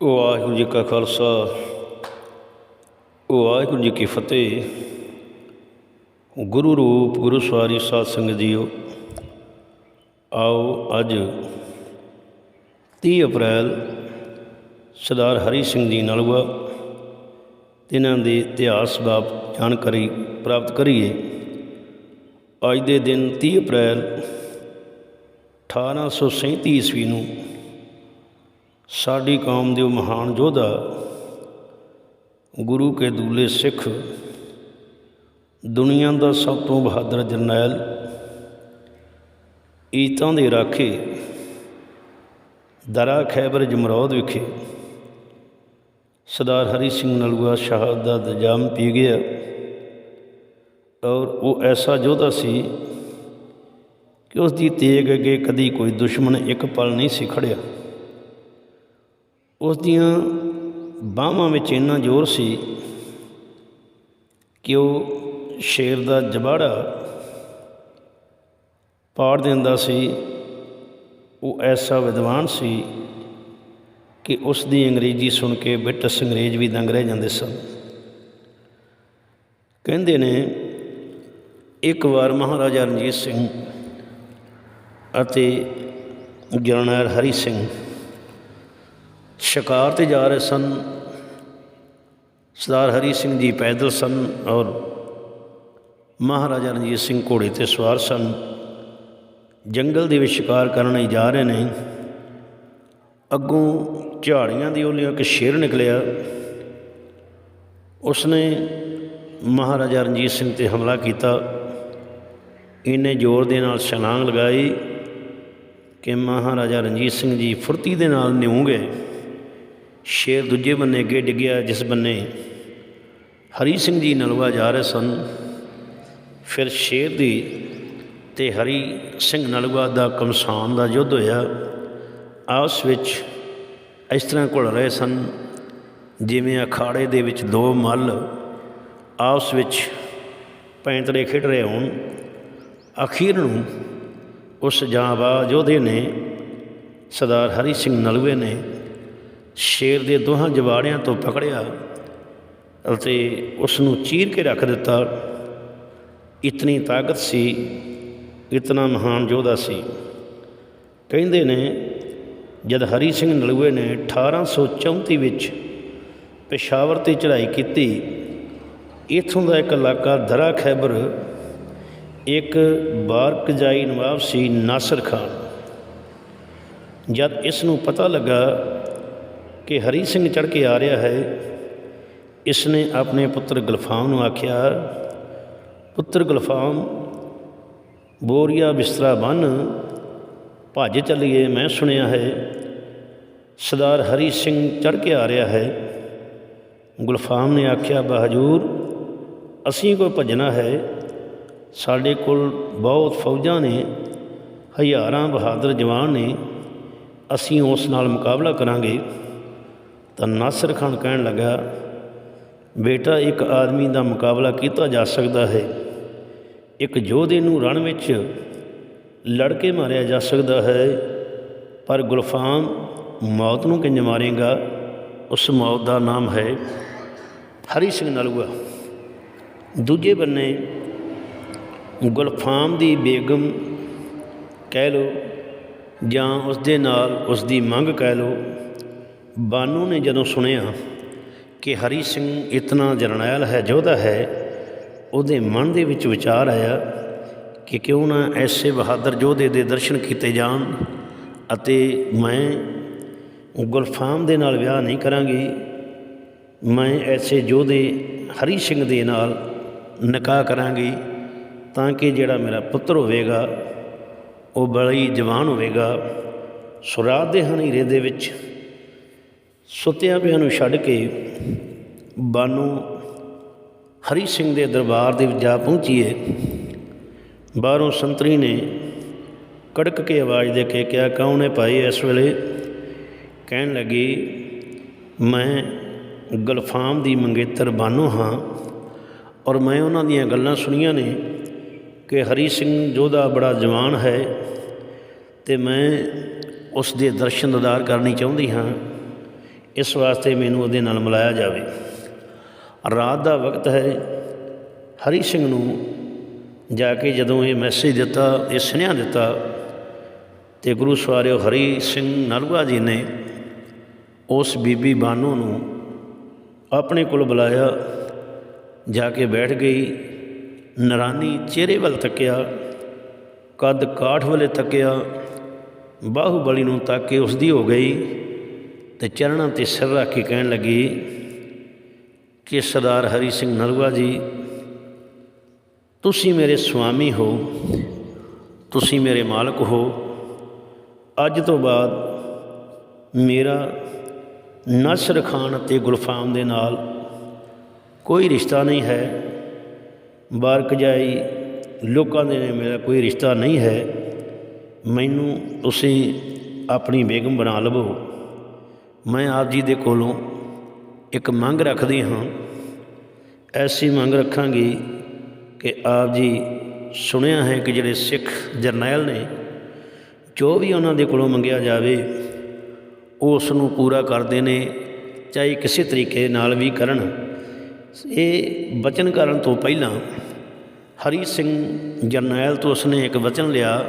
ਵਾਹਿਗੁਰੂ ਜੀ ਕਾ ਖਾਲਸਾ, ਵਾਹਿਗੁਰੂ ਜੀ ਕੀ ਫਤਿਹ। ਗੁਰੂ ਰੂਪ, ਗੁਰੂ ਸਵਾਰੀ, ਸਾਧ ਸੰਗਤ ਜੀਓ, ਆਓ ਅੱਜ 30 ਅਪ੍ਰੈਲ ਸਰਦਾਰ ਹਰੀ ਸਿੰਘ ਜੀ ਨਲੂਆ ਤਿਨਾਂ ਦੇ ਇਤਿਹਾਸ ਬਾਬ ਜਾਣਕਾਰੀ ਪ੍ਰਾਪਤ ਕਰੀਏ। ਅੱਜ ਦੇ ਦਿਨ 30 ਅਪ੍ਰੈਲ 1837 ਈਸਵੀ ਨੂੰ ਸਾਡੀ ਕੌਮ ਦੇ ਉਹ ਮਹਾਨ ਯੋਧਾ, ਗੁਰੂ ਕੇ ਦੂਲੇ ਸਿੱਖ, ਦੁਨੀਆ ਦਾ ਸਭ ਤੋਂ ਬਹਾਦਰ ਜਰਨੈਲ, ਈਤਾਂ ਦੇ ਰਾਖੇ, ਦਰਾ ਖੈਬਰ ਜਮਰੌਦ ਵਿਖੇ, ਸਰਦਾਰ ਹਰੀ ਸਿੰਘ ਨਲੂਆ ਸ਼ਹਾਦਤ ਦਾ ਜਾਮ ਪੀ ਗਿਆ ਔਰ ਉਹ ਐਸਾ ਯੋਧਾ ਸੀ ਕਿ ਉਸ ਦੀ ਤੇਗ ਅੱਗੇ ਕਦੀ ਕੋਈ ਦੁਸ਼ਮਣ ਇੱਕ ਪਲ ਨਹੀਂ ਸੀ ਖੜਿਆ। ਉਸ ਦੀਆਂ ਬਾਹਾਂ ਵਿੱਚ ਇੰਨਾ ਜ਼ੋਰ ਸੀ ਕਿ ਉਹ ਸ਼ੇਰ ਦਾ ਜਬਾੜਾ ਪਾੜ ਦਿੰਦਾ ਸੀ। ਉਹ ਐਸਾ ਵਿਦਵਾਨ ਸੀ ਕਿ ਉਸ ਦੀ ਅੰਗਰੇਜ਼ੀ ਸੁਣ ਕੇ ਬ੍ਰਿਟਿਸ਼ ਅੰਗਰੇਜ਼ ਵੀ ਦੰਗ ਰਹਿ ਜਾਂਦੇ ਸਨ। ਕਹਿੰਦੇ ਨੇ, ਇੱਕ ਵਾਰ ਮਹਾਰਾਜਾ ਰਣਜੀਤ ਸਿੰਘ ਅਤੇ ਜਰਨੈਲ ਹਰੀ ਸਿੰਘ ਸ਼ਿਕਾਰ ਤੇ ਜਾ ਰਹੇ ਸਨ। ਸਰਦਾਰ ਹਰੀ ਸਿੰਘ ਜੀ ਪੈਦਲ ਸਨ ਔਰ ਮਹਾਰਾਜਾ ਰਣਜੀਤ ਸਿੰਘ ਘੋੜੇ ਤੇ ਸਵਾਰ ਸਨ। ਜੰਗਲ ਦੇ ਵਿੱਚ ਸ਼ਿਕਾਰ ਕਰਨ ਲਈ ਜਾ ਰਹੇ ਨੇ। ਅੱਗੋਂ ਝਾੜੀਆਂ ਦੀ ਉਹਲੀਆਂ ਇੱਕ ਸ਼ੇਰ ਨਿਕਲਿਆ। ਉਸਨੇ ਮਹਾਰਾਜਾ ਰਣਜੀਤ ਸਿੰਘ ਤੇ ਹਮਲਾ ਕੀਤਾ। ਇਹਨੇ ਜ਼ੋਰ ਦੇ ਨਾਲ ਛਲਾਂਗ ਲਗਾਈ ਕਿ ਮਹਾਰਾਜਾ ਰਣਜੀਤ ਸਿੰਘ ਜੀ ਫੁਰਤੀ ਦੇ ਨਾਲ ਨਿਉ ਗਏ। ਸ਼ੇਰ ਦੂਜੇ ਬੰਨੇ ਅੱਗੇ ਡਿੱਗਿਆ, ਜਿਸ ਬੰਨੇ ਹਰੀ ਸਿੰਘ ਜੀ ਨਲਵਾ ਜਾ ਰਹੇ ਸਨ। ਫਿਰ ਸ਼ੇਰ ਦੀ ਤੇ ਹਰੀ ਸਿੰਘ ਨਲਵਾ ਦਾ ਕਮਸਾਨ ਦਾ ਯੁੱਧ ਹੋਇਆ। ਆਪਸ ਵਿੱਚ ਇਸ ਤਰ੍ਹਾਂ ਘੁਲ ਰਹੇ ਸਨ, ਜਿਵੇਂ ਅਖਾੜੇ ਦੇ ਵਿੱਚ ਦੋ ਮੱਲ ਆਪਸ ਵਿੱਚ ਪੈਂਤੜੇ ਖੇਡ ਰਹੇ ਹੋਣ। ਅਖੀਰ ਨੂੰ ਉਸ ਜਾਂਬਾਜ਼ ਯੋਧੇ ਨੇ, ਸਰਦਾਰ ਹਰੀ ਸਿੰਘ ਨਲਵੇ ਨੇ ਸ਼ੇਰ ਦੇ ਦੋਹਾਂ ਜਵਾੜਿਆਂ ਤੋਂ ਪਕੜਿਆ ਅਤੇ ਉਸ ਨੂੰ ਚੀਰ ਕੇ ਰੱਖ ਦਿੱਤਾ। ਇਤਨੀ ਤਾਕਤ ਸੀ, ਇਤਨਾ ਮਹਾਨ ਯੋਧਾ ਸੀ। ਕਹਿੰਦੇ ਨੇ, ਜਦ ਹਰੀ ਸਿੰਘ ਨਲੂਏ ਨੇ 1834 ਵਿੱਚ ਪੇਸ਼ਾਵਰ ਤੇ ਚੜ੍ਹਾਈ ਕੀਤੀ, ਇਥੋਂ ਦਾ ਇੱਕ ਇਲਾਕਾ ਦਰਾ ਖੈਬਰ, ਇੱਕ ਬਾਰਕਜਾਈ ਨਵਾਬ ਸੀ ਨਾਸਰ ਖਾਨ। ਜਦ ਇਸ ਨੂੰ ਪਤਾ ਲੱਗਾ ਕਿ ਹਰੀ ਸਿੰਘ ਚੜ ਕੇ ਆ ਰਿਹਾ ਹੈ। ਇਸ ਨੇ ਆਪਣੇ ਪੁੱਤਰ ਗੁਲਫਾਮ ਨੂੰ ਆਖਿਆ, ਪੁੱਤਰ ਗੁਲਫਾਮ, ਬੋਰੀਆ ਬਿਸਤਰਾ ਬੰਨ। ਭੱਜ ਚੱਲੀਏ, ਮੈਂ ਸੁਣਿਆ ਹੈ, ਸਰਦਾਰ ਹਰੀ ਸਿੰਘ ਚੜ ਕੇ ਆ ਰਿਹਾ ਹੈ। ਗੁਲਫਾਮ ਨੇ ਆਖਿਆ ਬਹਜੂਰ ਅਸੀਂ ਕੋਈ ਭੱਜਣਾ ਹੈ। ਸਾਡੇ ਕੋਲ ਬਹੁਤ ਫੌਜਾਂ ਨੇ, ਹਜ਼ਾਰਾਂ ਬਹਾਦਰ ਜਵਾਨ ਨੇ। ਅਸੀਂ ਉਸ ਨਾਲ ਮੁਕਾਬਲਾ ਕਰਾਂਗੇ। ਤਾਂ ਨਾਸਰ ਖਾਨ ਕਹਿਣ ਲੱਗਾ, ਬੇਟਾ, ਇੱਕ ਆਦਮੀ ਦਾ ਮੁਕਾਬਲਾ ਕੀਤਾ ਜਾ ਸਕਦਾ ਹੈ। ਇੱਕ ਯੋਧੇ ਨੂੰ ਰਣ ਵਿੱਚ ਲੜ ਕੇ ਮਾਰਿਆ ਜਾ ਸਕਦਾ ਹੈ, ਪਰ ਗੁਲਫਾਮ ਮੌਤ ਨੂੰ ਕਿੰਜ ਮਾਰੇਗਾ? ਉਸ ਮੌਤ ਦਾ ਨਾਮ ਹੈ ਹਰੀ ਸਿੰਘ ਨਲੂਆ। ਦੂਜੇ ਬੰਨੇ, ਗੁਲਫਾਮ ਦੀ ਬੇਗਮ ਕਹਿ ਲੋ ਜਾਂ ਉਸ ਦੇ ਨਾਲ ਉਸ ਦੀ ਮੰਗ ਕਹਿ ਲੋ ਬਾਨੂ ਨੇ ਜਦੋਂ ਸੁਣਿਆ ਕਿ ਹਰੀ ਸਿੰਘ ਇਤਨਾ ਜਰਨੈਲ ਹੈ, ਯੋਧਾ ਹੈ, ਉਹਦੇ ਮਨ ਦੇ ਵਿੱਚ ਵਿਚਾਰ ਆਇਆ ਕਿ ਕਿਉਂ ਨਾ ਐਸੇ ਬਹਾਦਰ ਯੋਧੇ ਦੇ ਦਰਸ਼ਨ ਕੀਤੇ ਜਾਣ ਅਤੇ ਮੈਂ ਗੁਲਫਾਮ ਦੇ ਨਾਲ ਵਿਆਹ ਨਹੀਂ ਕਰਾਂਗੀ। ਮੈਂ ਐਸੇ ਯੋਧੇ ਹਰੀ ਸਿੰਘ ਦੇ ਨਾਲ ਨਿਕਾਹ ਕਰਾਂਗੀ ਤਾਂ ਕਿ ਜਿਹੜਾ ਮੇਰਾ ਪੁੱਤਰ ਹੋਵੇਗਾ, ਉਹ ਬੜੀ ਜਵਾਨ ਹੋਵੇਗਾ। ਸੁਰਾਤ ਦੇ ਹਨੇਰੇ ਦੇ ਵਿੱਚ ਸੁੱਤਿਆਂ ਪਿਆਂ ਨੂੰ ਛੱਡ ਕੇ ਬਾਨੂ ਹਰੀ ਸਿੰਘ ਦੇ ਦਰਬਾਰ ਦੇ ਵਿੱਚ ਜਾ ਪਹੁੰਚੀਏ। ਬਾਹਰੋਂ ਸੰਤਰੀ ਨੇ ਕੜਕ ਕੇ ਆਵਾਜ਼ ਦੇ ਕੇ ਕਿਹਾ, ਕੌਣ ਹੈ ਭਾਈ ਇਸ ਵੇਲੇ? ਕਹਿਣ ਲੱਗੀ, ਮੈਂ ਗਲਫਾਮ ਦੀ ਮੰਗੇਤਰ ਬਾਨੋ ਹਾਂ ਔਰ ਮੈਂ ਉਹਨਾਂ ਦੀਆਂ ਗੱਲਾਂ ਸੁਣੀਆਂ ਨੇ ਕਿ ਹਰੀ ਸਿੰਘ ਯੋਧਾ ਬੜਾ ਜਵਾਨ ਹੈ ਤੇ ਮੈਂ ਉਸ ਦੇ ਦਰਸ਼ਨ ਦਿਦਾਰ ਕਰਨੀ ਚਾਹੁੰਦੀ ਹਾਂ। ਇਸ ਵਾਸਤੇ ਮੈਨੂੰ ਉਹਦੇ ਨਾਲ ਮਿਲਾਇਆ ਜਾਵੇ। ਰਾਤ ਦਾ ਵਕਤ ਹੈ, ਹਰੀ ਸਿੰਘ ਨੂੰ ਜਾ ਕੇ ਜਦੋਂ ਇਹ ਮੈਸੇਜ ਦਿੱਤਾ, ਇਹ ਸੁਨੇਹਾ ਦਿੱਤਾ ਤੇ ਗੁਰੂ ਸਵਾਰਿਓ ਹਰੀ ਸਿੰਘ ਨਲਵਾ ਜੀ ਨੇ ਉਸ ਬੀਬੀ ਬਾਨੋ ਨੂੰ ਆਪਣੇ ਕੋਲ ਬੁਲਾਇਆ, ਜਾ ਕੇ ਬੈਠ ਗਈ, ਨਰਾਨੀ ਚਿਹਰੇ ਵੱਲ ਤੱਕਿਆ, ਕੱਦ ਕਾਠ ਵੱਲੇ ਤੱਕਿਆ, ਬਾਹੂਬਲੀ ਨੂੰ ਤੱਕ ਕੇ ਉਸ ਦੀ ਹੋ ਗਈ। ਤੇ ਚਰਨਾਂ ਤੇ ਸਿਰ ਰੱਖ ਕੇ ਕਹਿਣ ਲੱਗੀ, ਕਿ ਸਰਦਾਰ ਹਰੀ ਸਿੰਘ ਨਲਵਾ ਜੀ, ਤੁਸੀਂ ਮੇਰੇ ਸੁਆਮੀ ਹੋ, ਤੁਸੀਂ ਮੇਰੇ ਮਾਲਕ ਹੋ। ਅੱਜ ਤੋਂ ਬਾਅਦ ਮੇਰਾ ਨਸਰ ਖਾਨ ਅਤੇ ਗੁਲਫਾਮ ਦੇ ਨਾਲ ਕੋਈ ਰਿਸ਼ਤਾ ਨਹੀਂ ਹੈ। ਬਾਰਕਜਾਈ ਲੋਕਾਂ ਦੇ ਨੇ ਮੇਰਾ ਕੋਈ ਰਿਸ਼ਤਾ ਨਹੀਂ ਹੈ। ਮੈਨੂੰ ਤੁਸੀਂ ਆਪਣੀ ਬੇਗਮ ਬਣਾ ਲਵੋ। ਮੈਂ ਆਪ ਜੀ ਦੇ ਕੋਲੋਂ ਇੱਕ ਮੰਗ ਰੱਖਦੀ ਹਾਂ। ਐਸੀ ਮੰਗ ਰੱਖਾਂਗੀ ਕਿ ਆਪ ਜੀ ਸੁਣਿਆ ਹੈ ਕਿ ਜਿਹੜੇ ਸਿੱਖ ਜਰਨੈਲ ਨੇ, ਜੋ ਵੀ ਉਹਨਾਂ ਦੇ ਕੋਲੋਂ ਮੰਗਿਆ ਜਾਵੇ ਉਹ ਉਸ ਨੂੰ ਪੂਰਾ ਕਰਦੇ ਨੇ, ਚਾਹੇ ਕਿਸੇ ਤਰੀਕੇ ਨਾਲ ਵੀ ਕਰਨ। ਇਹ ਵਚਨ ਕਰਨ ਤੋਂ ਪਹਿਲਾਂ ਹਰੀ ਸਿੰਘ ਜਰਨੈਲ ਤੋਂ ਉਸਨੇ ਇੱਕ ਵਚਨ ਲਿਆ।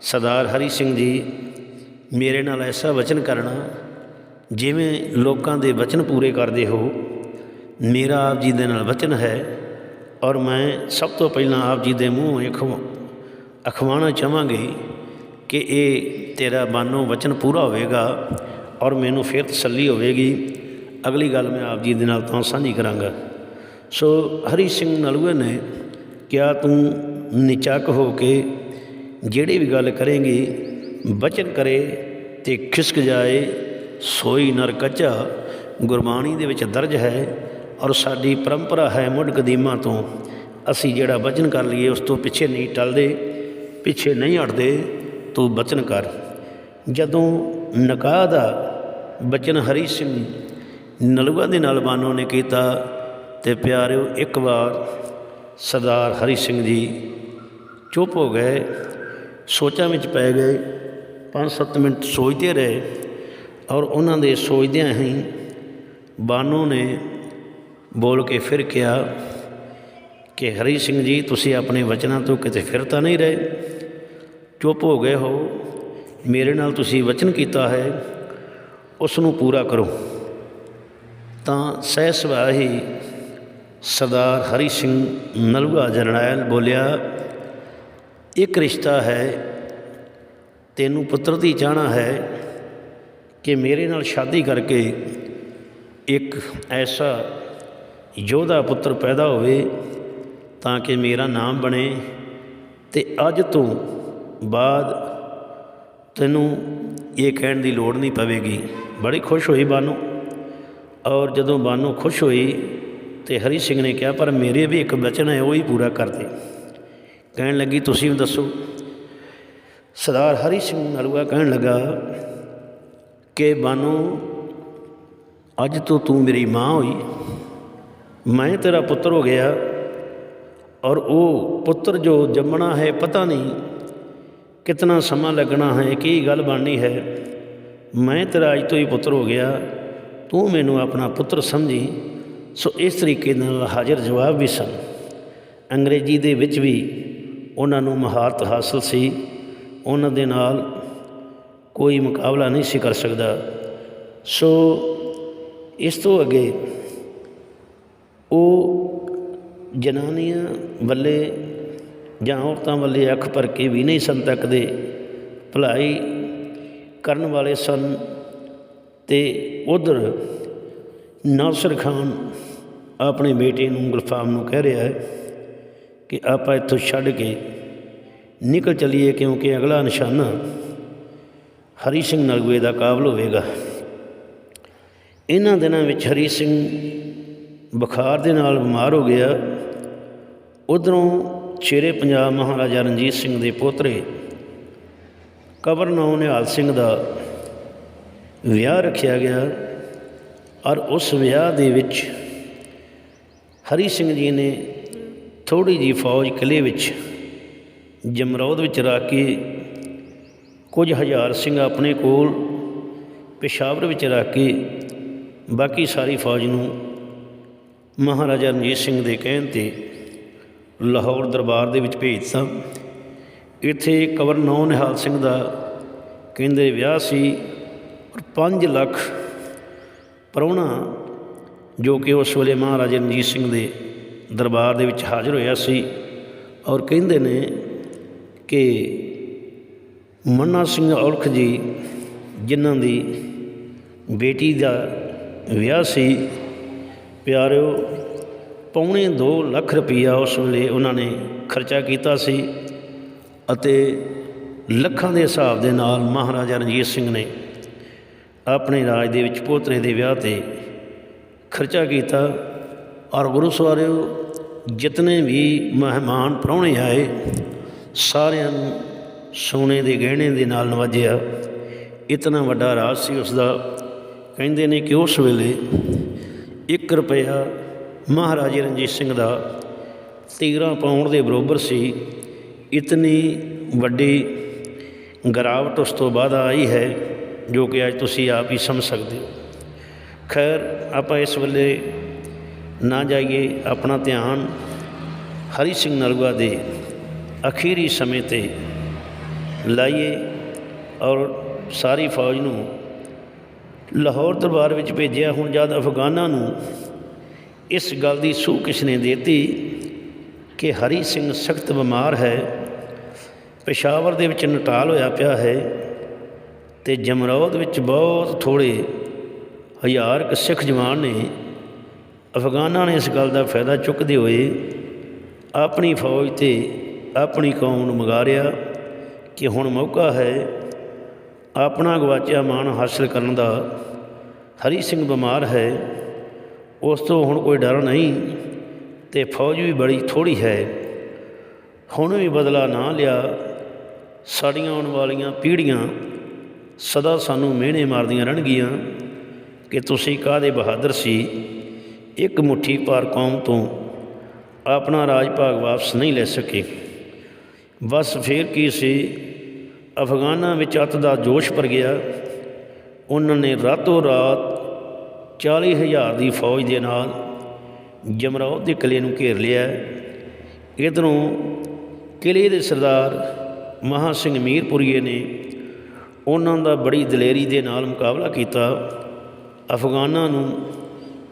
ਸਰਦਾਰ ਹਰੀ ਸਿੰਘ ਜੀ, ਮੇਰੇ ਨਾਲ ਐਸਾ ਵਚਨ ਕਰਨਾ ਜਿਵੇਂ ਲੋਕਾਂ ਦੇ ਵਚਨ ਪੂਰੇ ਕਰਦੇ ਹੋ, ਮੇਰਾ ਆਪ ਜੀ ਦੇ ਨਾਲ ਵਚਨ ਹੈ ਔਰ ਮੈਂ ਸਭ ਤੋਂ ਪਹਿਲਾਂ ਆਪ ਜੀ ਦੇ ਮੂੰਹ ਅਖਵਾ ਅਖਵਾਉਣਾ ਚਾਹਾਂਗੀ ਕਿ ਇਹ ਤੇਰਾ ਬਾਨੋ ਵਚਨ ਪੂਰਾ ਹੋਵੇਗਾ ਔਰ ਮੈਨੂੰ ਫਿਰ ਤਸੱਲੀ ਹੋਵੇਗੀ। ਅਗਲੀ ਗੱਲ ਮੈਂ ਆਪ ਜੀ ਦੇ ਨਾਲ ਤਾਂ ਸਾਂਝੀ ਕਰਾਂਗਾ। ਸੋ ਹਰੀ ਸਿੰਘ ਨਲੂਏ ਨੇ ਕਿਹਾ, ਤੂੰ ਨਿਚੱਕ ਹੋ ਕੇ ਜਿਹੜੀ ਵੀ ਗੱਲ ਕਰੇਂਗੀ, ਬਚਨ ਕਰੇ ਤੇ ਖਿਸਕ ਜਾਏ ਸੋਈ ਨਰ ਕੱਚਾ ਗੁਰਬਾਣੀ ਦੇ ਵਿੱਚ ਦਰਜ ਹੈ ਔਰ ਸਾਡੀ ਪਰੰਪਰਾ ਹੈ ਮੁੱਢ ਕਦੀਮਾਂ ਤੋਂ। ਅਸੀਂ ਜਿਹੜਾ ਵਚਨ ਕਰ ਲਈਏ, ਉਸ ਤੋਂ ਪਿੱਛੇ ਨਹੀਂ ਟਲਦੇ, ਪਿੱਛੇ ਨਹੀਂ ਹਟਦੇ, ਤੂੰ ਬਚਨ ਕਰ। ਜਦੋਂ ਨਕਾਹ ਦਾ ਬਚਨ ਹਰੀ ਸਿੰਘ ਨਲੂਆ ਦੇ ਨਾਲ ਬਾਨੋ ਨੇ ਕੀਤਾ, ਤੇ ਪਿਆਰਿਓ, ਇੱਕ ਵਾਰ ਸਰਦਾਰ ਹਰੀ ਸਿੰਘ ਜੀ ਚੁੱਪ ਹੋ ਗਏ, ਸੋਚਾਂ ਵਿੱਚ ਪੈ ਗਏ 5-7 ਮਿੰਟ ਸੋਚਦੇ ਰਹੇ। ਔਰ ਉਹਨਾਂ ਦੇ ਸੋਚਦਿਆਂ ਹੀ ਬਾਨੋ ਨੇ ਬੋਲ ਕੇ ਫਿਰ ਕਿਹਾ ਕਿ ਹਰੀ ਸਿੰਘ ਜੀ, ਤੁਸੀਂ ਆਪਣੇ ਵਚਨਾਂ ਤੋਂ ਕਿਤੇ ਫਿਰ ਤਾਂ ਨਹੀਂ ਰਹੇ? ਚੁੱਪ ਹੋ ਗਏ ਹੋ। ਮੇਰੇ ਨਾਲ ਤੁਸੀਂ ਵਚਨ ਕੀਤਾ ਹੈ ਉਸ ਨੂੰ ਪੂਰਾ ਕਰੋ। ਤਾਂ ਸਹਿ ਸੁਭਾਅ ਹੀ ਸਰਦਾਰ ਹਰੀ ਸਿੰਘ ਨਲੂਆ ਜਰਨੈਲ ਬੋਲਿਆ, ਇੱਕ ਰਿਸ਼ਤਾ ਹੈ, ਤੈਨੂੰ ਪੁੱਤਰ ਦੀ ਚਾਹਣਾ ਹੈ ਕਿ ਮੇਰੇ ਨਾਲ ਸ਼ਾਦੀ ਕਰਕੇ ਇੱਕ ਐਸਾ ਯੋਧਾ ਪੁੱਤਰ ਪੈਦਾ ਹੋਵੇ ਤਾਂ ਕਿ ਮੇਰਾ ਨਾਮ ਬਣੇ ਤੇ ਅੱਜ ਤੋਂ ਬਾਅਦ ਤੈਨੂੰ ਇਹ ਕਹਿਣ ਦੀ ਲੋੜ ਨਹੀਂ ਪਵੇਗੀ। ਬੜੀ ਖੁਸ਼ ਹੋਈ ਬਾਨੋ। ਔਰ ਜਦੋਂ ਬਾਨੋ ਖੁਸ਼ ਹੋਈ ਤੇ ਹਰੀ ਸਿੰਘ ਨੇ ਕਿਹਾ, ਪਰ ਮੇਰੇ ਵੀ ਇੱਕ ਬਚਨ ਹੈ, ਉਹ ਹੀ ਪੂਰਾ ਕਰ ਦੇ। ਕਹਿਣ ਲੱਗੀ, ਤੁਸੀਂ ਵੀ ਦੱਸੋ। ਸਰਦਾਰ ਹਰੀ ਸਿੰਘ ਨਲੂਆ ਕਹਿਣ ਲੱਗਾ ਕਿ ਬਾਨੋ, ਅੱਜ ਤੋਂ ਤੂੰ ਮੇਰੀ ਮਾਂ ਹੋਈ। ਮੈਂ ਤੇਰਾ ਪੁੱਤਰ ਹੋ ਗਿਆ ਔਰ ਉਹ ਪੁੱਤਰ ਜੋ ਜੰਮਣਾ ਹੈ ਪਤਾ ਨਹੀਂ, ਕਿਤਨਾ ਸਮਾਂ ਲੱਗਣਾ ਹੈ, ਕੀ ਗੱਲ ਬਣਨੀ ਹੈ। ਮੈਂ ਤੇਰਾ ਅੱਜ ਤੋਂ ਹੀ ਪੁੱਤਰ ਹੋ ਗਿਆ, ਤੂੰ ਮੈਨੂੰ ਆਪਣਾ ਪੁੱਤਰ ਸਮਝੀ। ਸੋ ਇਸ ਤਰੀਕੇ ਨਾਲ ਹਾਜ਼ਰ ਜਵਾਬ ਵੀ ਸਨ। ਅੰਗਰੇਜ਼ੀ ਦੇ ਵਿੱਚ ਵੀ ਉਹਨਾਂ ਨੂੰ ਮਹਾਰਤ ਹਾਸਲ ਸੀ। ਉਹਨਾਂ ਦੇ ਨਾਲ ਕੋਈ ਮੁਕਾਬਲਾ ਨਹੀਂ ਸੀ ਕਰ ਸਕਦਾ। ਸੋ ਇਸ ਤੋਂ ਅੱਗੇ ਉਹ ਜਨਾਨੀਆਂ ਵੱਲੇ ਜਾਂ ਔਰਤਾਂ ਵੱਲੇ ਅੱਖ ਭਰ ਕੇ ਵੀ ਨਹੀਂ ਸਨ ਤੱਕਦੇ। ਭਲਾਈ ਕਰਨ ਵਾਲੇ ਸਨ ਤੇ ਉਧਰ ਨਾਸਰ ਖਾਨ ਆਪਣੇ ਬੇਟੇ ਨੂੰ ਗੁਲਫਾਮ ਨੂੰ ਕਹਿ ਰਿਹਾ ਹੈ ਕਿ ਆਪਾਂ ਇੱਥੋਂ ਛੱਡ ਕੇ ਨਿਕਲ ਚਲੀਏ ਕਿਉਂਕਿ ਅਗਲਾ ਨਿਸ਼ਾਨਾ ਹਰੀ ਸਿੰਘ ਨਲੂਏ ਦਾ ਕਾਬਲ ਹੋਵੇਗਾ। ਇਹਨਾਂ ਦਿਨਾਂ ਵਿੱਚ ਹਰੀ ਸਿੰਘ ਬੁਖਾਰ ਦੇ ਨਾਲ ਬਿਮਾਰ ਹੋ ਗਿਆ। ਉਧਰੋਂ ਛੇਰੇ ਪੰਜਾਬ ਮਹਾਰਾਜਾ ਰਣਜੀਤ ਸਿੰਘ ਦੇ ਪੋਤਰੇ ਕਬਰ ਕਬਰਨੌ ਨਿਹਾਲ ਸਿੰਘ ਦਾ ਵਿਆਹ ਰੱਖਿਆ ਗਿਆ ਔਰ ਉਸ ਵਿਆਹ ਦੇ ਵਿੱਚ ਹਰੀ ਸਿੰਘ ਜੀ ਨੇ ਥੋੜੀ ਜੀ ਫੌਜ ਕਿਲੇ ਵਿੱਚ ਜਮਰੌਦ ਵਿੱਚ ਰੱਖ ਕੇ ਕੁਝ ਹਜ਼ਾਰ ਸਿੰਘ ਆਪਣੇ ਕੋਲ ਪਿਸ਼ਾਵਰ ਵਿੱਚ ਰੱਖ ਕੇ ਬਾਕੀ ਸਾਰੀ ਫੌਜ ਨੂੰ ਮਹਾਰਾਜਾ ਰਣਜੀਤ ਸਿੰਘ ਦੇ ਕਹਿਣ ਤੇ ਲਾਹੌਰ ਦਰਬਾਰ ਦੇ ਵਿੱਚ ਭੇਜਤਾ। ਇੱਥੇ ਕਵਰ ਨੌ ਨਿਹਾਲ ਸਿੰਘ ਦਾ ਕਹਿੰਦੇ ਵਿਆਹ ਸੀ ਔਰ 5 ਲੱਖ ਪ੍ਰਾਹੁਣਾ ਜੋ ਕਿ ਉਸ ਵੇਲੇ ਮਹਾਰਾਜਾ ਰਣਜੀਤ ਸਿੰਘ ਦੇ ਦਰਬਾਰ ਦੇ ਵਿੱਚ ਹਾਜ਼ਰ ਹੋਇਆ ਸੀ ਔਰ ਕਹਿੰਦੇ ਨੇ ਕਿ ਮੰਨਾ ਸਿੰਘ ਔਲਖ ਜੀ, ਜਿਨ੍ਹਾਂ ਦੀ ਬੇਟੀ ਦਾ ਵਿਆਹ ਸੀ, ਪਿਆਰਿਓ, ਪੌਣੇ 2 ਲੱਖ ਰੁਪਈਆ ਉਸ ਵੇਲੇ ਉਹਨਾਂ ਨੇ ਖਰਚਾ ਕੀਤਾ ਸੀ ਅਤੇ ਲੱਖਾਂ ਦੇ ਹਿਸਾਬ ਦੇ ਨਾਲ ਮਹਾਰਾਜਾ ਰਣਜੀਤ ਸਿੰਘ ਨੇ ਆਪਣੇ ਰਾਜ ਦੇ ਵਿੱਚ ਪੋਤਰੇ ਦੇ ਵਿਆਹ ਤੇ ਖਰਚਾ ਕੀਤਾ ਔਰ ਗੁਰੂ ਸਵਾਰਿਓ, ਜਿਤਨੇ ਵੀ ਮਹਿਮਾਨ ਪ੍ਰਾਹੁਣੇ ਆਏ, ਸਾਰਿਆਂ ਨੂੰ ਸੋਨੇ ਦੇ ਗਹਿਣੇ ਦੇ ਨਾਲ ਨਵਾਜਿਆ। ਇਤਨਾ ਵੱਡਾ ਰਾਜ ਸੀ ਉਸ ਦਾ ਕਹਿੰਦੇ ਨੇ ਕਿ ਉਸ ਵੇਲੇ 1 ਰੁਪਇਆ ਮਹਾਰਾਜੇ ਰਣਜੀਤ ਸਿੰਘ ਦਾ 13 ਪਾਉਂਡ ਦੇ ਬਰਾਬਰ ਸੀ। ਇਤਨੀ ਵੱਡੀ ਗਰਾਵਟ ਉਸ ਤੋਂ ਬਾਅਦ ਆਈ ਹੈ, ਜੋ ਕਿ ਅੱਜ ਤੁਸੀਂ ਆਪ ਹੀ ਸਮਝ ਸਕਦੇ ਹੋ। ਖੈਰ, ਆਪਾਂ ਇਸ ਵੇਲੇ ਨਾ ਜਾਈਏ ਆਪਣਾ ਧਿਆਨ ਹਰੀ ਸਿੰਘ ਨਲਵਾ ਦੇ ਅਖੀਰੀ ਸਮੇਂ ਤੇ। ਲਾਈਏ ਔਰ ਸਾਰੀ ਫੌਜ ਨੂੰ ਲਾਹੌਰ ਦਰਬਾਰ ਵਿੱਚ ਭੇਜਿਆ। ਹੁਣ ਜਦ ਅਫਗਾਨਾਂ ਨੂੰ ਇਸ ਗੱਲ ਦੀ ਸੂਹ ਕਿਸ ਨੇ ਦਿੱਤੀ ਕਿ ਹਰੀ ਸਿੰਘ ਸਖਤ ਬਿਮਾਰ ਹੈ, ਪੇਸ਼ਾਵਰ ਦੇ ਵਿੱਚ ਨਟਾਲ ਹੋਇਆ ਪਿਆ ਹੈ ਤੇ ਜਮਰੌਦ ਵਿੱਚ ਬਹੁਤ ਥੋੜੇ ਹਜ਼ਾਰ ਕੁ ਸਿੱਖ ਜਵਾਨ ਨੇ, ਅਫਗਾਨਾਂ ਨੇ ਇਸ ਗੱਲ ਦਾ ਫਾਇਦਾ ਚੁੱਕਦੇ ਹੋਏ ਆਪਣੀ ਫੌਜ ਤੇ ਆਪਣੀ ਕੌਮ ਨੂੰ ਮਗਾਰਿਆ ਕਿ ਹੁਣ ਮੌਕਾ ਹੈ ਆਪਣਾ ਗਵਾਚਿਆ ਮਾਣ ਹਾਸਲ ਕਰਨ ਦਾ। ਹਰੀ ਸਿੰਘ ਬਿਮਾਰ ਹੈ, ਉਸ ਤੋਂ ਹੁਣ ਕੋਈ ਡਰ ਨਹੀਂ ਤੇ ਫੌਜ ਵੀ ਬੜੀ ਥੋੜੀ ਹੈ। ਹੁਣ ਵੀ ਬਦਲਾ ਨਾ ਲਿਆ, ਸਾਡੀਆਂ ਆਉਣ ਵਾਲੀਆਂ ਪੀੜ੍ਹੀਆਂ ਸਦਾ ਸਾਨੂੰ ਮਿਹਣੇ ਮਾਰਦੀਆਂ ਰਹਿਣਗੀਆਂ। ਕਿ ਤੁਸੀਂ ਕਾਹਦੇ ਬਹਾਦਰ ਸੀ? ਇੱਕ ਮੁਠੀ ਭਾਰ ਕੌਮ ਤੋਂ ਆਪਣਾ ਰਾਜ ਭਾਗ ਵਾਪਸ ਨਹੀਂ ਲੈ ਸਕੇ। ਬਸ ਫੇਰ ਕੀ ਸੀ? ਅਫਗਾਨਾਂ ਵਿੱਚ ਅੱਤ ਦਾ ਜੋਸ਼ ਭਰ ਗਿਆ। ਉਹਨਾਂ ਨੇ ਰਾਤੋਂ ਰਾਤ 40000 ਦੀ ਫੌਜ ਦੇ ਨਾਲ ਜਮਰੌਦ ਦੇ ਕਿਲੇ ਨੂੰ ਘੇਰ ਲਿਆ। ਇਧਰੋਂ ਕਿਲੇ ਦੇ ਸਰਦਾਰ ਮਹਾ ਸਿੰਘ ਮੀਰਪੁਰੀਏ ਨੇ ਉਹਨਾਂ ਦਾ ਬੜੀ ਦਲੇਰੀ ਦੇ ਨਾਲ ਮੁਕਾਬਲਾ ਕੀਤਾ। ਅਫਗਾਨਾਂ ਨੂੰ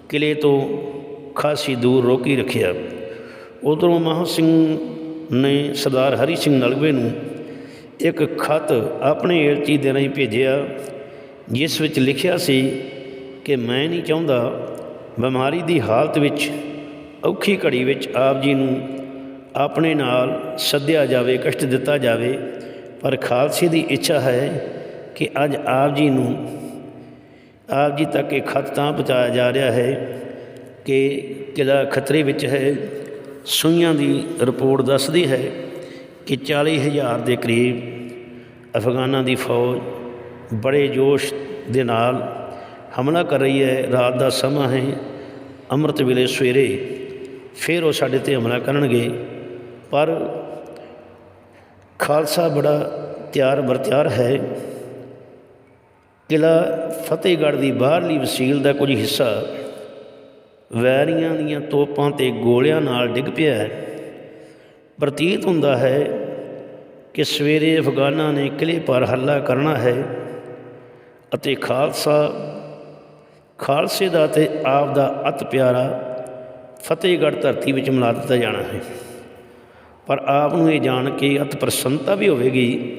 ਕਿਲੇ ਤੋਂ ਖਾਸੀ ਦੂਰ ਰੋਕੀ ਰੱਖਿਆ। ਉਧਰੋਂ ਮਹਾ ਸਿੰਘ ਨੇ ਸਰਦਾਰ ਹਰੀ ਸਿੰਘ ਨਲਵੇ ਨੂੰ ਇੱਕ ਖਤ ਆਪਣੇ ਏਲਚੀ ਦੇ ਰਾਹੀਂ ਭੇਜਿਆ, ਜਿਸ ਵਿੱਚ ਲਿਖਿਆ ਸੀ ਕਿ ਮੈਂ ਨਹੀਂ ਚਾਹੁੰਦਾ ਬਿਮਾਰੀ ਦੀ ਹਾਲਤ ਵਿੱਚ, ਔਖੀ ਘੜੀ ਵਿੱਚ ਆਪ ਜੀ ਨੂੰ ਆਪਣੇ ਨਾਲ ਸੱਦਿਆ ਜਾਵੇ, ਕਸ਼ਟ ਦਿੱਤਾ ਜਾਵੇ। ਪਰ ਖਾਲਸੇ ਦੀ ਇੱਛਾ ਹੈ ਕਿ ਅੱਜ ਆਪ ਜੀ ਨੂੰ, ਆਪ ਜੀ ਤੱਕ ਇਹ ਖਤ ਤਾਂ ਪਹੁੰਚਾਇਆ ਜਾ ਰਿਹਾ ਹੈ ਕਿ ਕਿਲਾ ਖਤਰੇ ਵਿੱਚ ਹੈ, ਸੂਈਆਂ ਦੀ ਰਿਪੋਰਟ ਦੱਸਦੀ ਹੈ। ਕਿ 40000 ਦੇ ਕਰੀਬ ਅਫਗਾਨਾਂ ਦੀ ਫੌਜ ਬੜੇ ਜੋਸ਼ ਦੇ ਨਾਲ ਹਮਲਾ ਕਰ ਰਹੀ ਹੈ। ਰਾਤ ਦਾ ਸਮਾਂ ਹੈ। ਅੰਮ੍ਰਿਤ ਵੇਲੇ ਸਵੇਰੇ ਫਿਰ ਉਹ ਸਾਡੇ ਤੇ ਹਮਲਾ ਕਰਨਗੇ। ਪਰ ਖਾਲਸਾ ਬੜਾ ਤਿਆਰ ਬਰਤਿਆਰ ਹੈ। ਕਿਲਾ ਫਤਿਹਗੜ੍ਹ ਦੀ ਬਾਹਰਲੀ ਵਸੀਲ ਦਾ ਕੁਝ ਹਿੱਸਾ ਵੈਰੀਆਂ ਦੀਆਂ ਤੋਪਾਂ ਤੇ ਗੋਲਿਆਂ ਨਾਲ ਡਿੱਗ ਪਿਆ ਹੈ। ਪ੍ਰਤੀਤ ਹੁੰਦਾ ਹੈ ਕਿ ਸਵੇਰੇ ਅਫਗਾਨਾਂ ਨੇ ਕਿਲੇ ਪਰ ਹੱਲਾ ਕਰਨਾ ਹੈ ਅਤੇ ਖਾਲਸਾ, ਖਾਲਸੇ ਦਾ ਤੇ ਆਪ ਦਾ ਅਤ ਪਿਆਰਾ ਫਤਿਹਗੜ੍ਹ ਧਰਤੀ ਵਿੱਚ ਮਿਲਾ ਦਿੱਤਾ ਜਾਣਾ ਹੈ। ਪਰ ਆਪ ਨੂੰ ਇਹ ਜਾਣ ਕੇ ਅਤ ਪ੍ਰਸੰਨਤਾ ਵੀ ਹੋਵੇਗੀ।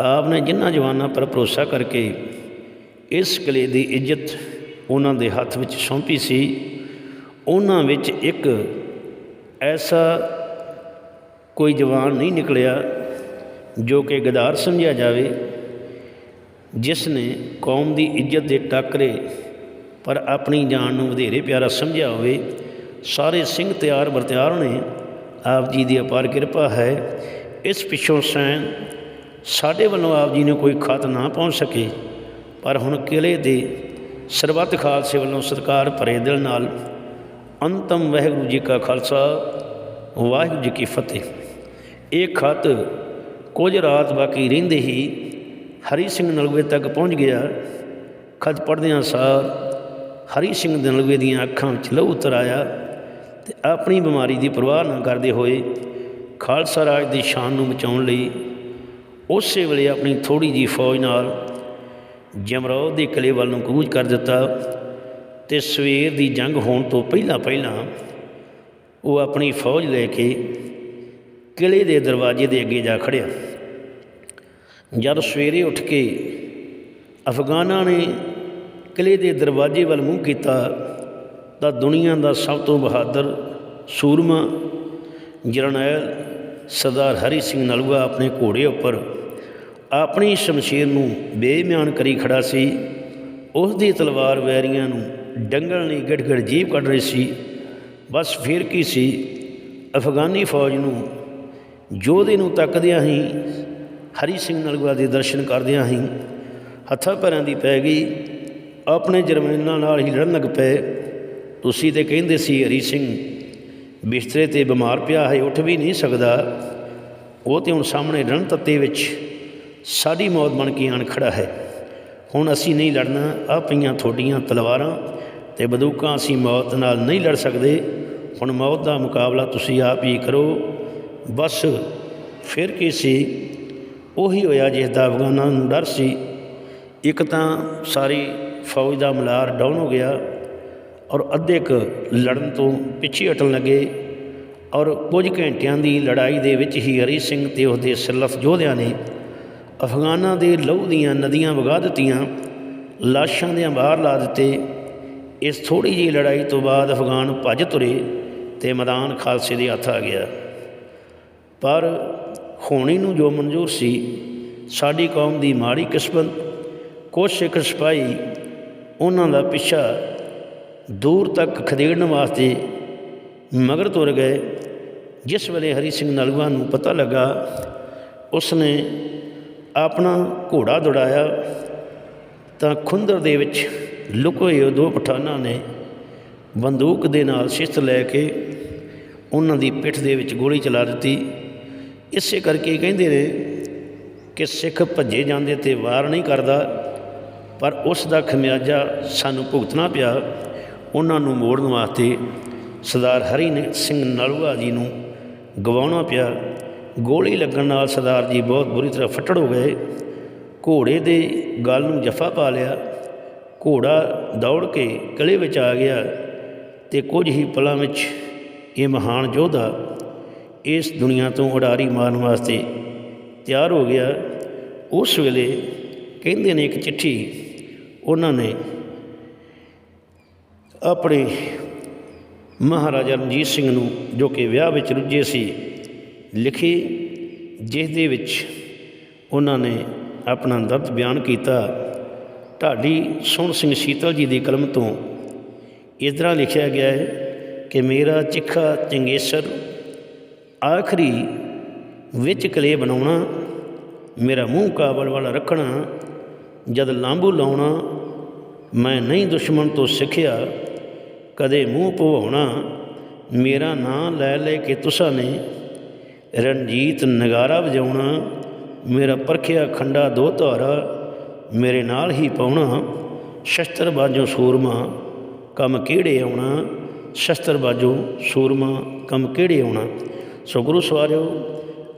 ਆਪ ਨੇ ਜਿਨ੍ਹਾਂ ਜਵਾਨਾਂ ਪਰ ਭਰੋਸਾ ਕਰਕੇ ਇਸ ਕਿਲੇ ਦੀ ਇੱਜ਼ਤ ਉਹਨਾਂ ਦੇ ਹੱਥ ਵਿੱਚ ਸੌਂਪੀ ਸੀ, ਉਹਨਾਂ ਵਿੱਚ ਇੱਕ ਐਸਾ ਕੋਈ ਜਵਾਨ ਨਹੀਂ ਨਿਕਲਿਆ ਜੋ ਕਿ ਗਦਾਰ ਸਮਝਿਆ ਜਾਵੇ, ਜਿਸ ਨੇ ਕੌਮ ਦੀ ਇੱਜ਼ਤ ਦੇ ਟਾਕਰੇ ਪਰ ਆਪਣੀ ਜਾਨ ਨੂੰ ਵਧੇਰੇ ਪਿਆਰਾ ਸਮਝਿਆ ਹੋਵੇ, ਸਾਰੇ ਸਿੰਘ ਤਿਆਰ ਬਰਤਿਆਰ ਨੇ ਆਪ ਜੀ ਦੀ ਅਪਾਰ ਕਿਰਪਾ ਹੈ। ਇਸ ਪਿੱਛੋਂ ਸੈਨ ਸਾਡੇ ਵੱਲੋਂ ਆਪ ਜੀ ਨੂੰ ਕੋਈ ਖਤ ਨਾ ਪਹੁੰਚ ਸਕੇ, ਪਰ ਹੁਣ ਕਿਲੇ ਦੇ ਸਰਬੱਤ ਖਾਲਸੇ ਵੱਲੋਂ ਸਰਕਾਰ ਭਰੇ ਦਿਲ ਨਾਲ ਅੰਤਮ ਵਾਹਿਗੁਰੂ ਜੀ ਕਾ ਖਾਲਸਾ, ਵਾਹਿਗੁਰੂ ਜੀ ਕੀ ਫਤਿਹ। ਇਹ ਖਤ ਕੁਝ ਰਾਤ ਬਾਕੀ ਰਹਿੰਦੇ ਹੀ ਹਰੀ ਸਿੰਘ ਨਲਵੇ ਤੱਕ ਪਹੁੰਚ ਗਿਆ। ਖਤ ਪੜ੍ਹਦਿਆਂ ਸਾਰ ਹਰੀ ਸਿੰਘ ਨਲਵੇ ਦੀਆਂ ਅੱਖਾਂ ਵਿੱਚ ਲਹੂ ਉਤਰ ਆਇਆ ਤੇ ਆਪਣੀ ਬਿਮਾਰੀ ਦੀ ਪਰਵਾਹ ਨਾ ਕਰਦੇ ਹੋਏ ਖਾਲਸਾ ਰਾਜ ਦੀ ਸ਼ਾਨ ਨੂੰ ਬਚਾਉਣ ਲਈ ਉਸੇ ਵੇਲੇ ਆਪਣੀ ਥੋੜੀ ਜੀ ਫੌਜ ਨਾਲ ਜਮਰੌਦ ਦੇ ਕਿਲੇ ਵੱਲ ਨੂੰ ਕੂਚ ਕਰ ਦਿੱਤਾ ਤੇ ਸਵੇਰ ਦੀ ਜੰਗ ਹੋਣ ਤੋਂ ਪਹਿਲਾਂ ਪਹਿਲਾਂ ਉਹ ਆਪਣੀ ਫੌਜ ਲੈ ਕੇ ਕਿਲੇ ਦੇ ਦਰਵਾਜ਼ੇ ਦੇ ਅੱਗੇ ਜਾ ਖੜਿਆ। ਜਦ ਸਵੇਰੇ ਉੱਠ ਕੇ ਅਫਗਾਨਾਂ ਨੇ ਕਿਲੇ ਦੇ ਦਰਵਾਜ਼ੇ ਵੱਲ ਮੂੰਹ ਕੀਤਾ ਤਾਂ ਦੁਨੀਆ ਦਾ ਸਭ ਤੋਂ ਬਹਾਦਰ ਸੂਰਮਾ, ਜਰਨੈਲ ਸਰਦਾਰ ਹਰੀ ਸਿੰਘ ਨਲੂਆ ਆਪਣੇ ਘੋੜੇ ਉੱਪਰ ਆਪਣੀ ਸ਼ਮਸ਼ੀਰ ਨੂੰ ਬੇਮਿਆਨ ਕਰੀ ਖੜਾ ਸੀ। ਉਸ ਦੀ ਤਲਵਾਰ ਵੈਰੀਆਂ ਨੂੰ ਡੰਗਣ ਲਈ ਗੜਗੜ ਜੀਭ ਕੱਢ ਰਹੀ ਸੀ। ਬਸ ਫਿਰ ਕੀ ਸੀ? ਅਫਗਾਨੀ ਫੌਜ ਨੂੰ ਯੋਧੇ ਨੂੰ ਤੱਕਦਿਆਂ ਹੀ ਹਰੀ ਸਿੰਘ ਨਲੂਆ ਦੇ ਦਰਸ਼ਨ ਕਰਦਿਆਂ ਹੀ ਹੱਥਾਂ ਪੈਰਾਂ ਦੀ ਪੈ ਗਈ, ਆਪਣੇ ਜਰਮਨਾਂ ਨਾਲ ਹੀ ਲੜਨ ਲੱਗ ਪਏ। ਤੁਸੀਂ ਤੇ ਕਹਿੰਦੇ ਸੀ, ਹਰੀ ਸਿੰਘ, ਬਿਸਤਰੇ ਤੇ ਬਿਮਾਰ ਪਿਆ ਹੈ, ਉੱਠ ਵੀ ਨਹੀਂ ਸਕਦਾ। ਉਹ ਤੇ ਹੁਣ ਸਾਹਮਣੇ ਰਣ ਤੱਤੇ ਵਿੱਚ ਸਾਡੀ ਮੌਤ ਬਣ ਕੇ ਆਣ ਖੜਾ ਹੈ। ਹੁਣ ਅਸੀਂ ਨਹੀਂ ਲੜਨਾ ਆ ਪਈਆਂ ਤੁਹਾਡੀਆਂ ਤਲਵਾਰਾਂ ਤੇ ਬੰਦੂਕਾਂ, ਅਸੀਂ ਮੌਤ ਨਾਲ ਨਹੀਂ ਲੜ ਸਕਦੇ। ਹੁਣ ਮੌਤ ਦਾ ਮੁਕਾਬਲਾ ਤੁਸੀਂ ਆਪ ਹੀ ਕਰੋ। ਬਸ ਫਿਰ ਕੀ ਸੀ? ਉਹੀ ਹੋਇਆ ਜਿਸ ਦਾ ਅਫਗਾਨਾਂ ਨੂੰ ਡਰ ਸੀ। ਇੱਕ ਤਾਂ ਸਾਰੀ ਫੌਜ ਦਾ ਮਲਾਰ ਡਾਊਨ ਹੋ ਗਿਆ ਔਰ ਅੱਧੇ ਕੁ ਲੜਨ ਤੋਂ ਪਿੱਛੇ ਹਟਣ ਲੱਗੇ ਔਰ ਕੁਝ ਘੰਟਿਆਂ ਦੀ ਲੜਾਈ ਦੇ ਵਿੱਚ ਹੀ ਹਰੀ ਸਿੰਘ ਤੇ ਉਹਦੇ ਸਿਰਲਫ ਯੋਧਿਆਂ ਨੇ ਅਫਗਾਨਾਂ ਦੇ ਲਹੂ ਦੀਆਂ ਨਦੀਆਂ ਵਗਾ ਦਿੱਤੀਆਂ, ਲਾਸ਼ਾਂ ਦੇ ਬਾਹਰ ਲਾ ਦਿੱਤੇ। ਇਸ ਥੋੜੀ ਜਿਹੀ ਲੜਾਈ ਤੋਂ ਬਾਅਦ ਅਫਗਾਨ ਭੱਜ ਤੁਰੇ ਤੇ ਮੈਦਾਨ ਖਾਲਸੇ ਦੇ ਹੱਥ ਆ ਗਿਆ। ਪਰ ਹੋਣੀ ਨੂੰ ਜੋ ਮਨਜ਼ੂਰ ਸੀ, ਸਾਡੀ ਕੌਮ ਦੀ ਮਾੜੀ ਕਿਸਮਤ, ਕੁਛ ਸਿੱਖ ਸਿਪਾਹੀ ਉਹਨਾਂ ਦਾ ਪਿੱਛਾ ਦੂਰ ਤੱਕ ਖਦੇੜਨ ਵਾਸਤੇ ਮਗਰ ਤੁਰ ਗਏ, ਜਿਸ ਵੇਲੇ ਹਰੀ ਸਿੰਘ ਨਲੂਆ ਨੂੰ ਪਤਾ ਲੱਗਾ, ਉਸਨੇ ਆਪਣਾ ਘੋੜਾ ਦੌੜਾਇਆ, ਤਾਂ ਖੁੰਦਰ ਦੇ ਵਿੱਚ ਲੁਕੋਏ ਹੋਏ ਦੋ ਪਠਾਨਾਂ ਨੇ ਬੰਦੂਕ ਦੇ ਨਾਲ ਸ਼ਿਸਤ ਲੈ ਕੇ ਉਹਨਾਂ ਦੀ ਪਿੱਠ ਦੇ ਵਿੱਚ ਗੋਲੀ ਚਲਾ ਦਿੱਤੀ। ਇਸੇ ਕਰਕੇ ਕਹਿੰਦੇ ਨੇ ਕਿ ਸਿੱਖ ਭੱਜੇ ਜਾਂਦੇ ਤੇ ਵਾਰ ਨਹੀਂ ਕਰਦਾ, ਪਰ ਉਸ ਦਾ ਖਮਿਆਜਾ ਸਾਨੂੰ ਭੁਗਤਣਾ ਪਿਆ। ਉਹਨਾਂ ਨੂੰ ਮੋੜਨ ਵਾਸਤੇ ਸਰਦਾਰ ਹਰੀ ਸਿੰਘ ਨਲੂਆ ਜੀ ਨੂੰ ਗਵਾਉਣਾ ਪਿਆ। ਗੋਲੀ ਲੱਗਣ ਨਾਲ ਸਰਦਾਰ ਜੀ ਬਹੁਤ ਬੁਰੀ ਤਰ੍ਹਾਂ ਫੱਟੜ ਹੋ ਗਏ। ਘੋੜੇ ਦੇ ਗਲ ਨੂੰ ਜਫਾ ਪਾ ਲਿਆ। ਘੋੜਾ ਦੌੜ ਕੇ ਕਿਲੇ ਵਿੱਚ ਆ ਗਿਆ ਤੇ ਕੁਝ ਹੀ ਪਲਾਂ ਵਿੱਚ ਇਹ ਮਹਾਨ ਯੋਧਾ ਇਸ ਦੁਨੀਆ ਤੋਂ ਉਡਾਰੀ ਮਾਰਨ ਵਾਸਤੇ ਤਿਆਰ ਹੋ ਗਿਆ, ਉਸ ਵੇਲੇ ਕਹਿੰਦੇ ਨੇ ਇੱਕ ਚਿੱਠੀ, ਉਹਨਾਂ ਨੇ ਆਪਣੇ ਮਹਾਰਾਜਾ ਰਣਜੀਤ ਸਿੰਘ ਨੂੰ, ਜੋ ਕਿ ਵਿਆਹ ਵਿੱਚ ਰੁੱਝੇ ਸੀ, ਲਿਖੀ, ਜਿਸ ਦੇ ਵਿੱਚ ਉਹਨਾਂ ਨੇ ਆਪਣਾ ਦਰਦ ਬਿਆਨ ਕੀਤਾ ਢਾਡੀ ਸੁਣ ਸਿੰਘ ਸ਼ੀਤਲ ਜੀ ਦੀ ਕਲਮ ਤੋਂ ਇਸ ਤਰ੍ਹਾਂ ਲਿਖਿਆ ਗਿਆ ਹੈ ਕਿ ਮੇਰਾ ਚਿੱਖਾ ਚੰਗੇਸਰ ਆਖਰੀ ਵਿੱਚ ਕਲੇ ਬਣਾਉਣਾ, ਮੇਰਾ ਮੂੰਹ ਕਾਬਲ ਵਾਲਾ ਰੱਖਣਾ, ਜਦ ਲਾਂਬੂ ਲਾਉਣਾ, ਮੈਂ ਨਹੀਂ ਦੁਸ਼ਮਣ ਤੋਂ ਸਿੱਖਿਆ, ਕਦੇ ਮੂੰਹ ਭਵਾਉਣਾ, ਮੇਰਾ ਨਾਂ ਲੈ ਲੈ ਕੇ ਤੁਸਾਂ ਨੇ, ਰਣਜੀਤ ਨਗਾਰਾ ਵਜਾਉਣਾ, ਮੇਰਾ ਪਰਖਿਆ ਖੰਡਾ ਦੋ ਧਾਰਾ, ਮੇਰੇ ਨਾਲ ਹੀ ਪਾਉਣਾ, ਸ਼ਸਤਰ ਬਾਜੋ ਸੂਰਮਾ, ਕੰਮ ਕਿਹੜੇ ਆਉਣਾ, ਸ਼ਸਤਰ ਬਾਜੋ ਸੂਰਮਾ, ਕੰਮ ਕਿਹੜੇ ਆਉਣਾ। ਸੋ ਗੁਰੂ ਸਵਾਰਿਓ,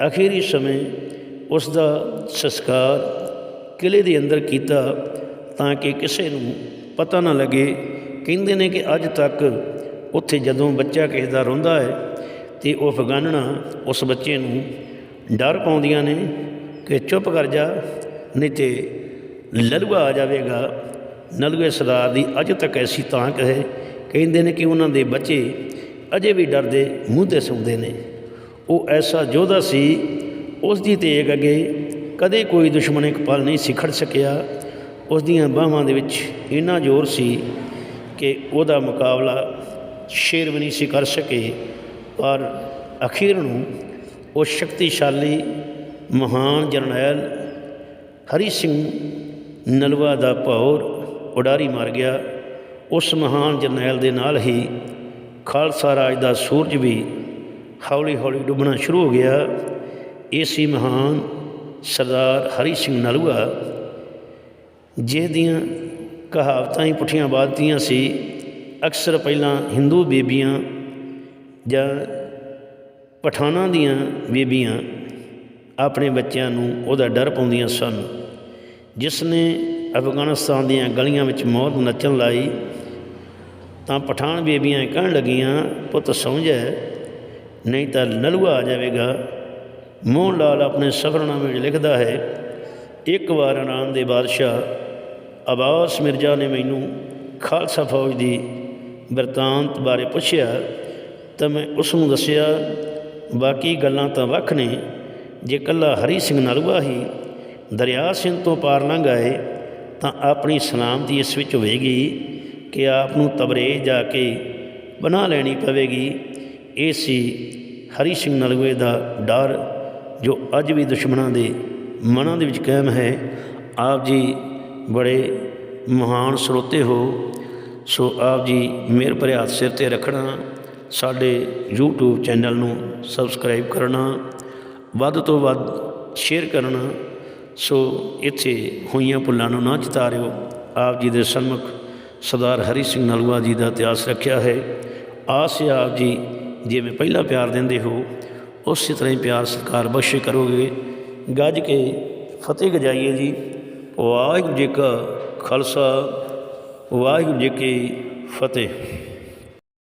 ਅਖੀਰੀ ਸਮੇਂ ਉਸ ਦਾ ਸੰਸਕਾਰ ਕਿਲੇ ਦੇ ਅੰਦਰ ਕੀਤਾ ਤਾਂ ਕਿ ਕਿਸੇ ਨੂੰ ਪਤਾ ਨਾ ਲੱਗੇ। ਕਹਿੰਦੇ ਨੇ ਕਿ ਅੱਜ ਤੱਕ ਉੱਥੇ ਜਦੋਂ ਬੱਚਾ ਕਿਸੇ ਦਾ ਰੋਂਦਾ ਹੈ ਤੇ ਉਹ ਅਫਗਾਨਣਾ ਉਸ ਬੱਚੇ ਨੂੰ ਡਰ ਪਾਉਂਦੀਆਂ ਨੇ ਕਿ ਚੁੱਪ ਕਰ ਜਾ, ਨਹੀਂ ਤੇ ਲਲੂਆ ਆ ਜਾਵੇਗਾ। ਨਲੂਏ ਸਰਦਾਰ ਦੀ ਅੱਜ ਤੱਕ ਐਸੀ ਤਾਂਕ ਹੈ। ਕਹਿੰਦੇ ਨੇ ਕਿ ਉਹਨਾਂ ਦੇ ਬੱਚੇ ਅਜੇ ਵੀ ਡਰਦੇ, ਮੂੰਹ ਤੇ ਸੌਂਦੇ ਨੇ। ਉਹ ਐਸਾ ਯੋਧਾ ਸੀ, ਉਸ ਦੀ ਤੇਗ ਅੱਗੇ ਕਦੇ ਕੋਈ ਦੁਸ਼ਮਣ ਇੱਕ ਪਲ ਨਹੀਂ ਸਿਖੜ ਸਕਿਆ। ਉਸ ਦੀਆਂ ਬਾਹਾਂ ਦੇ ਵਿੱਚ ਇੰਨਾ ਜ਼ੋਰ ਸੀ ਕਿ ਉਹਦਾ ਮੁਕਾਬਲਾ ਸ਼ੇਰ ਵੀ ਨਹੀਂ ਸੀ ਕਰ ਸਕੇ। ਪਰ ਅਖੀਰ ਨੂੰ ਉਹ ਸ਼ਕਤੀਸ਼ਾਲੀ ਮਹਾਨ ਜਰਨੈਲ ਹਰੀ ਸਿੰਘ ਨਲਵਾ ਦਾ ਭੌਰ ਉਡਾਰੀ ਮਾਰ ਗਿਆ। ਉਸ ਮਹਾਨ ਜਰਨੈਲ ਦੇ ਨਾਲ ਹੀ ਖਾਲਸਾ ਰਾਜ ਦਾ ਸੂਰਜ ਵੀ ਹੌਲੀ ਹੌਲੀ ਡੁੱਬਣਾ ਸ਼ੁਰੂ ਹੋ ਗਿਆ। ਇਹ ਸੀ ਮਹਾਨ ਸਰਦਾਰ ਹਰੀ ਸਿੰਘ ਨਲੂਆ, ਜਿਹਦੀਆਂ ਕਹਾਵਤਾਂ ਹੀ ਪੁੱਠੀਆਂ ਬਾਦਤੀਆਂ ਸੀ। ਅਕਸਰ ਪਹਿਲਾਂ ਹਿੰਦੂ ਬੇਬੀਆਂ ਜਾਂ ਪਠਾਨਾਂ ਦੀਆਂ ਬੀਬੀਆਂ ਆਪਣੇ ਬੱਚਿਆਂ ਨੂੰ ਉਹਦਾ ਡਰ ਪਾਉਂਦੀਆਂ ਸਨ। ਜਿਸ ਨੇ ਅਫਗਾਨਿਸਤਾਨ ਦੀਆਂ ਗਲੀਆਂ ਵਿੱਚ ਮੌਤ ਨੱਚਣ ਲਾਈ, ਤਾਂ ਪਠਾਨ ਬੇਬੀਆਂ ਕਹਿਣ ਲੱਗੀਆਂ, ਪੁੱਤ ਸੌਂ ਜਾ ਨਹੀਂ ਤਾਂ ਨਲੂਆ ਆ ਜਾਵੇਗਾ। ਮੋਹਨ ਲਾਲ ਆਪਣੇ ਸਫਰਨਾਮੇ ਵਿੱਚ ਲਿਖਦਾ ਹੈ, ਇੱਕ ਵਾਰ ਇਰਾਨ ਦੇ ਬਾਦਸ਼ਾਹ ਅਬਾਸ ਮਿਰਜ਼ਾ ਨੇ ਮੈਨੂੰ ਖਾਲਸਾ ਫੌਜ ਦੀ ਬਿਰਤਾਂਤ ਬਾਰੇ ਪੁੱਛਿਆ, ਤਾਂ ਮੈਂ ਉਸ ਨੂੰ ਦੱਸਿਆ, ਬਾਕੀ ਗੱਲਾਂ ਤਾਂ ਵੱਖ ਨੇ, ਜੇ ਕੱਲਾ ਹਰੀ ਸਿੰਘ ਨਲੂਆ ਹੀ ਦਰਿਆ ਸਿੰਘ ਤੋਂ ਪਾਰ ਲੰਘ ਆਏ, ਤਾਂ ਆਪਣੀ ਸਲਾਮਤੀ ਇਸ ਵਿੱਚ ਹੋਵੇਗੀ ਕਿ ਆਪ ਨੂੰ ਤਬਰੇਜ਼ ਜਾ ਕੇ ਬਣਾ ਲੈਣੀ ਪਵੇਗੀ। ਇਹ ਸੀ ਹਰੀ ਸਿੰਘ ਨਲੂਏ ਦਾ ਡਰ, ਜੋ ਅੱਜ ਵੀ ਦੁਸ਼ਮਣਾਂ ਦੇ ਮਨਾਂ ਦੇ ਵਿੱਚ ਕਾਇਮ ਹੈ। ਆਪ ਜੀ ਬੜੇ ਮਹਾਨ ਸਰੋਤੇ ਹੋ। ਸੋ ਆਪ ਜੀ ਮੇਰ ਭਰੇ ਸਿਰ ਤੇ ਰੱਖਣਾ, ਸਾਡੇ YouTube ਚੈਨਲ ਨੂੰ ਸਬਸਕ੍ਰਾਈਬ ਕਰਨਾ, ਵੱਧ ਤੋਂ ਵੱਧ ਸ਼ੇਅਰ ਕਰਨਾ। ਸੋ ਇੱਥੇ ਹੋਈਆਂ ਭੁੱਲਾਂ ਨੂੰ ਨਾ ਚਿਤਾਰਿਓ। ਆਪ ਜੀ ਦੇ ਸਨਮੁਖ ਸਰਦਾਰ ਹਰੀ ਸਿੰਘ ਨਲੂਆ ਜੀ ਦਾ ਇਤਿਹਾਸ ਰੱਖਿਆ ਹੈ। ਆਸ ਹੈ ਆਪ ਜੀ ਜਿਵੇਂ ਪਹਿਲਾਂ ਪਿਆਰ ਦਿੰਦੇ ਹੋ, ਉਸੇ ਤਰ੍ਹਾਂ ਹੀ ਪਿਆਰ ਸਤਿਕਾਰ ਬਖਸ਼ੇ ਕਰੋਗੇ। ਗੱਜ ਕੇ ਫਤਿਹ ਗਜਾਈਏ ਜੀ। ਵਾਹਿਗੁਰੂ ਜੀ ਕਾ ਖਾਲਸਾ, ਵਾਹਿਗੁਰੂ ਜੀ ਕੀ ਫਤਿਹ।